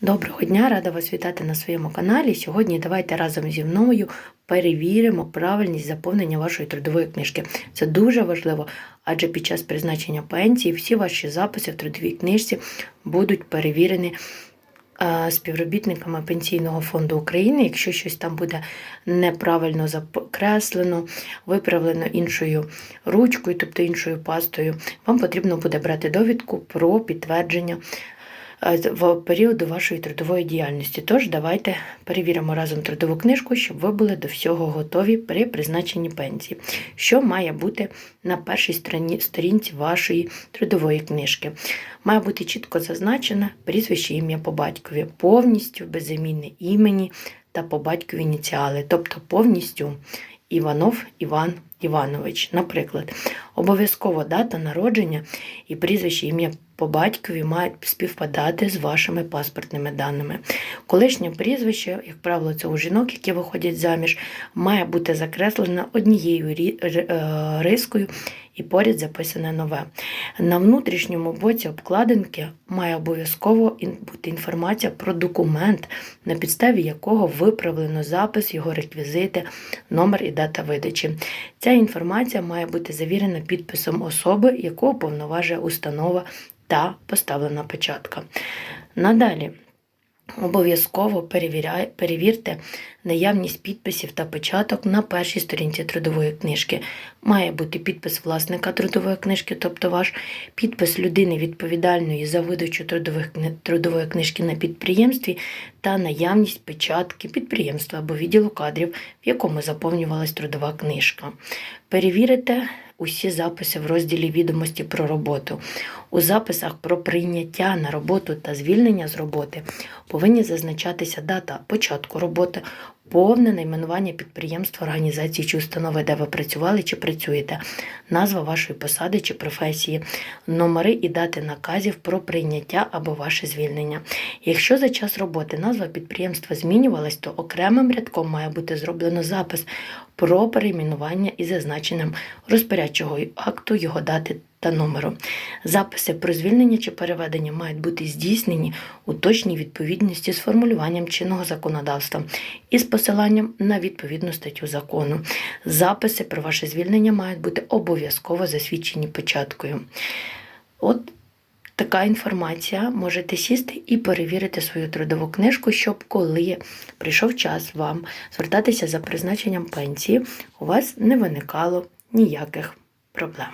Доброго дня, рада вас вітати на своєму каналі. Сьогодні давайте разом зі мною перевіримо правильність заповнення вашої трудової книжки. Це дуже важливо, адже під час призначення пенсії всі ваші записи в трудовій книжці будуть перевірені співробітниками Пенсійного фонду України. Якщо щось там буде неправильно закреслено, виправлено іншою ручкою, тобто іншою пастою, вам потрібно буде брати довідку про підтвердження в періоду вашої трудової діяльності. Тож давайте перевіримо разом трудову книжку, щоб ви були до всього готові при призначенні пенсії. Що має бути на першій сторінці вашої трудової книжки? Має бути чітко зазначено прізвище ім'я по батькові, повністю безімінне імені та по батькові ініціали, тобто повністю Іванов Іван Іванович. Наприклад, обов'язково дата народження і прізвище ім'я по батькові мають співпадати з вашими паспортними даними. Колишнє прізвище, як правило, це у жінок, які виходять заміж, має бути закреслено однією е, рискою і поряд записане нове. На внутрішньому боці обкладинки має обов'язково бути інформація про документ, на підставі якого виправлено запис, його реквізити, номер і дата видачі. Ця інформація має бути завірена підписом особи, яку уповноважує установа та поставлена печатка. Надалі. Обов'язково перевірте наявність підписів та печаток на першій сторінці трудової книжки. Має бути підпис власника трудової книжки, тобто ваш підпис людини відповідальної за видачу трудових трудової книжки на підприємстві та наявність печатки підприємства або відділу кадрів, в якому заповнювалась трудова книжка. Перевірите усі записи в розділі відомості про роботу. У записах про прийняття на роботу та звільнення з роботи повинні зазначатися дата початку роботи, повне найменування підприємства, організації чи установи, де ви працювали чи працюєте, назва вашої посади чи професії, номери і дати наказів про прийняття або ваше звільнення. Якщо за час роботи назва підприємства змінювалась, то окремим рядком має бути зроблено запис про перейменування із зазначенням розпорядчого акту, його дати та номеру. Записи про звільнення чи переведення мають бути здійснені у точній відповідності з формулюванням чинного законодавства і з посиланням на відповідну статтю закону. Записи про ваше звільнення мають бути обов'язково засвідчені печаткою. От така інформація можете сісти і перевірити свою трудову книжку, щоб коли прийшов час вам звертатися за призначенням пенсії, у вас не виникало ніяких проблем.